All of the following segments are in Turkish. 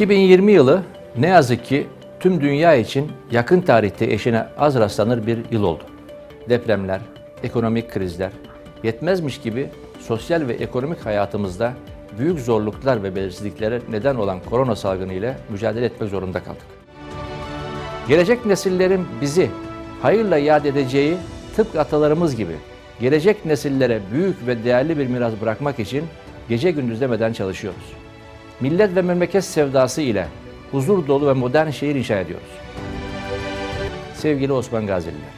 2020 yılı ne yazık ki tüm dünya için yakın tarihte eşine az rastlanır bir yıl oldu. Depremler, ekonomik krizler, yetmezmiş gibi sosyal ve ekonomik hayatımızda büyük zorluklar ve belirsizliklere neden olan korona salgını ile mücadele etmek zorunda kaldık. Gelecek nesillerin bizi hayırla yad edeceği tıpkı atalarımız gibi gelecek nesillere büyük ve değerli bir miras bırakmak için gece gündüz demeden çalışıyoruz. Millet ve memleket sevdası ile huzur dolu ve modern şehir inşa ediyoruz. Sevgili Osman Gazililer,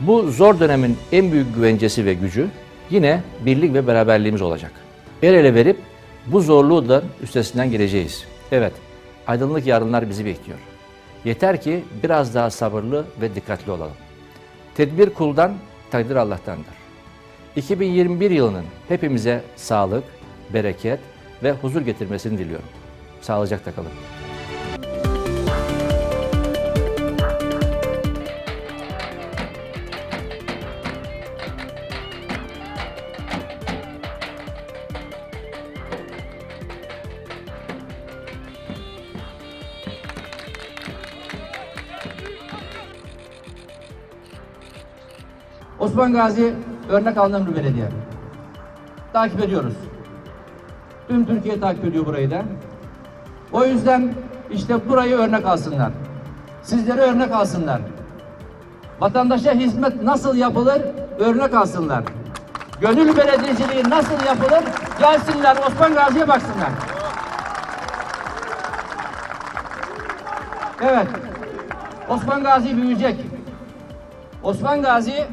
bu zor dönemin en büyük güvencesi ve gücü yine birlik ve beraberliğimiz olacak. El ele verip bu zorluğu da üstesinden geleceğiz. Evet, aydınlık yarınlar bizi bekliyor. Yeter ki biraz daha sabırlı ve dikkatli olalım. Tedbir kuldan, takdir Allah'tandır. 2021 yılının hepimize sağlık, bereket ve huzur getirmesini diliyorum. Sağlıcakla kalın. Osman Gazi örnek alınan bir belediye. Takip ediyoruz. Tüm Türkiye takip ediyor burayı da. O yüzden işte burayı örnek alsınlar. Sizlere örnek alsınlar. Vatandaşa hizmet nasıl yapılır örnek alsınlar. Gönül belediyeciliği nasıl yapılır gelsinler Osman Gazi'ye baksınlar. Evet. Osman Gazi büyüyecek. Osman Gazi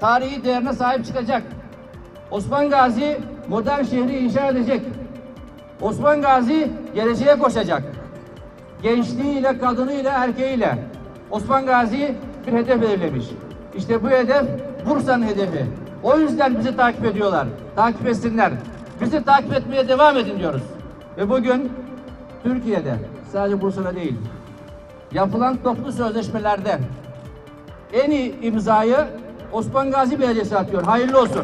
tarihi değerine sahip çıkacak. Osman Gazi modern şehri inşa edecek. Osman Gazi geleceğe koşacak. Gençliğiyle, kadınıyla, erkeğiyle. Osman Gazi bir hedef belirlemiş. İşte bu hedef Bursa'nın hedefi. O yüzden bizi takip ediyorlar. Takip etsinler. Bizi takip etmeye devam edin diyoruz. Ve bugün Türkiye'de sadece Bursa'da değil, yapılan toplu sözleşmelerde en iyi imzayı Osman Gazi Belediyesi atıyor. Hayırlı olsun.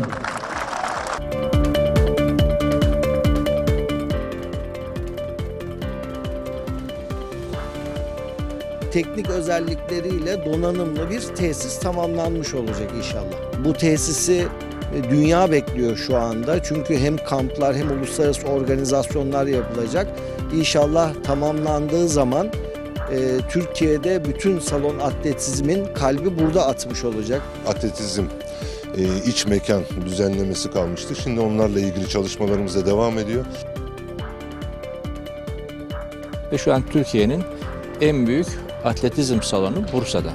Teknik özellikleriyle donanımlı bir tesis tamamlanmış olacak inşallah. Bu tesisi e, dünya bekliyor şu anda. Çünkü hem kamplar hem uluslararası organizasyonlar yapılacak. İnşallah tamamlandığı zaman e, Türkiye'de bütün salon atletizmin kalbi burada atmış olacak. atletizm e, iç mekan düzenlemesi kalmıştı. Şimdi onlarla ilgili çalışmalarımız da devam ediyor. Ve şu an Türkiye'nin en büyük atletizm salonu Bursa'da.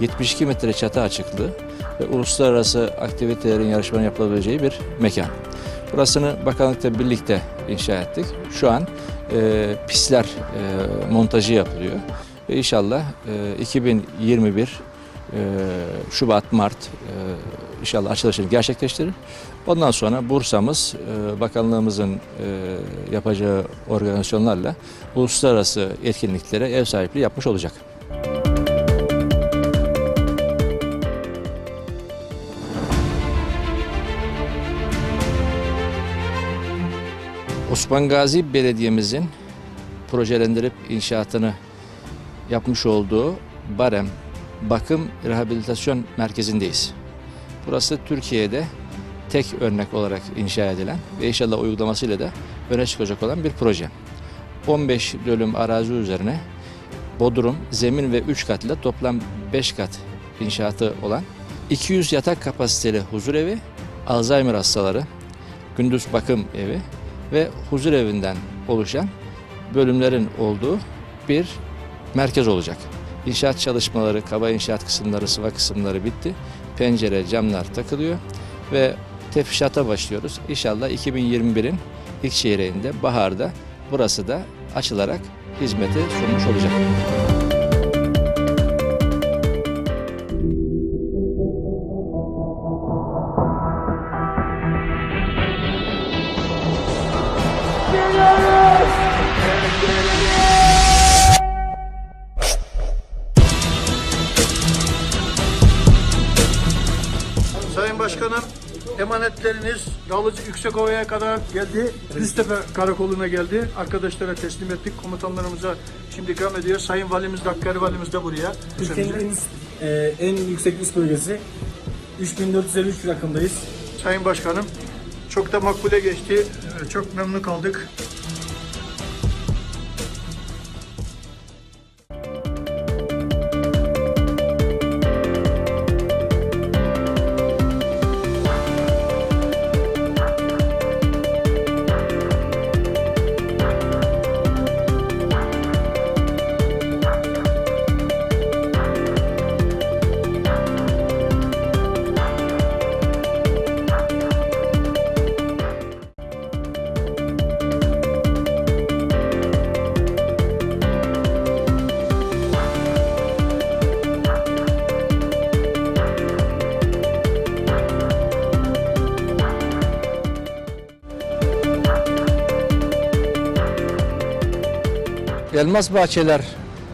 72 metre çatı açıklığı ve uluslararası aktivitelerin yarışmanın yapılabileceği bir mekan. Burasını bakanlıkla birlikte inşa ettik. Şu an e, pistler e, montajı yapılıyor. Ve inşallah e, 2021 e, Şubat, Mart e, inşallah açılışını gerçekleştirir. Ondan sonra Bursa'mız e, bakanlığımızın e, yapacağı organizasyonlarla uluslararası etkinliklere ev sahipliği yapmış olacak. Osman Gazi Belediye'mizin projelendirip inşaatını yapmış olduğu Barem Bakım Rehabilitasyon Merkezi'ndeyiz. Burası Türkiye'de tek örnek olarak inşa edilen ve inşallah uygulamasıyla da öne çıkacak olan bir proje. 15 dönüm arazi üzerine bodrum, zemin ve 3 kat ile toplam 5 kat inşaatı olan 200 yatak kapasiteli huzur evi, Alzheimer hastaları, gündüz bakım evi ve huzur evinden oluşan bölümlerin olduğu bir merkez olacak. İnşaat çalışmaları, kaba inşaat kısımları, sıva kısımları bitti. Pencere, camlar takılıyor ve tefrişata başlıyoruz. İnşallah 2021'in ilk çeyreğinde, baharda burası da açılarak hizmete sunmuş olacak. Sayın Başkanım, Emanetleriniz Dağlıcı Yüksekova'ya kadar geldi. Düztepe Karakolu'na geldi. Arkadaşlara teslim ettik. Komutanlarımıza şimdi ikram ediyor. Sayın Valimiz de, Hakkari Valimiz de buraya. Türkiye'nin en, e, en yüksek üst bölgesi. 3453 rakımdayız. Sayın Başkanım çok da makbule geçti. Çok memnun kaldık. Elmas Bahçeler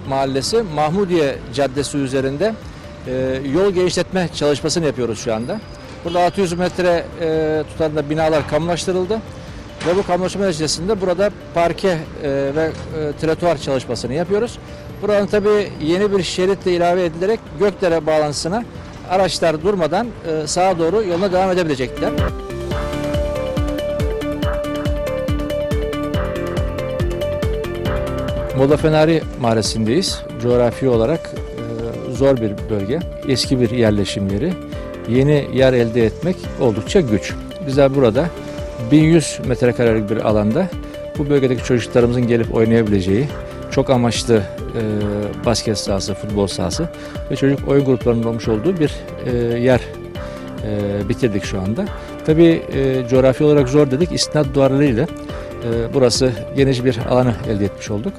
Mahallesi Mahmudiye Caddesi üzerinde e, yol genişletme çalışmasını yapıyoruz şu anda. Burada 600 metre e, tutarında binalar kamulaştırıldı ve bu kamulaşma neticesinde burada parke e, ve e, trotuar çalışmasını yapıyoruz. Buranın tabii yeni bir şeritle ilave edilerek Gökdere bağlantısına araçlar durmadan e, sağa doğru yoluna devam edebilecekler. Moda Fenari Mahallesi'ndeyiz. Coğrafi olarak e, zor bir bölge. Eski bir yerleşim yeri. Yeni yer elde etmek oldukça güç. Bizler burada 1100 metrekarelik bir alanda bu bölgedeki çocuklarımızın gelip oynayabileceği çok amaçlı e, basket sahası, futbol sahası ve çocuk oyun gruplarının olmuş olduğu bir e, yer e, bitirdik şu anda. Tabii e, coğrafi olarak zor dedik. İstinat duvarlarıyla e, burası geniş bir alanı elde etmiş olduk.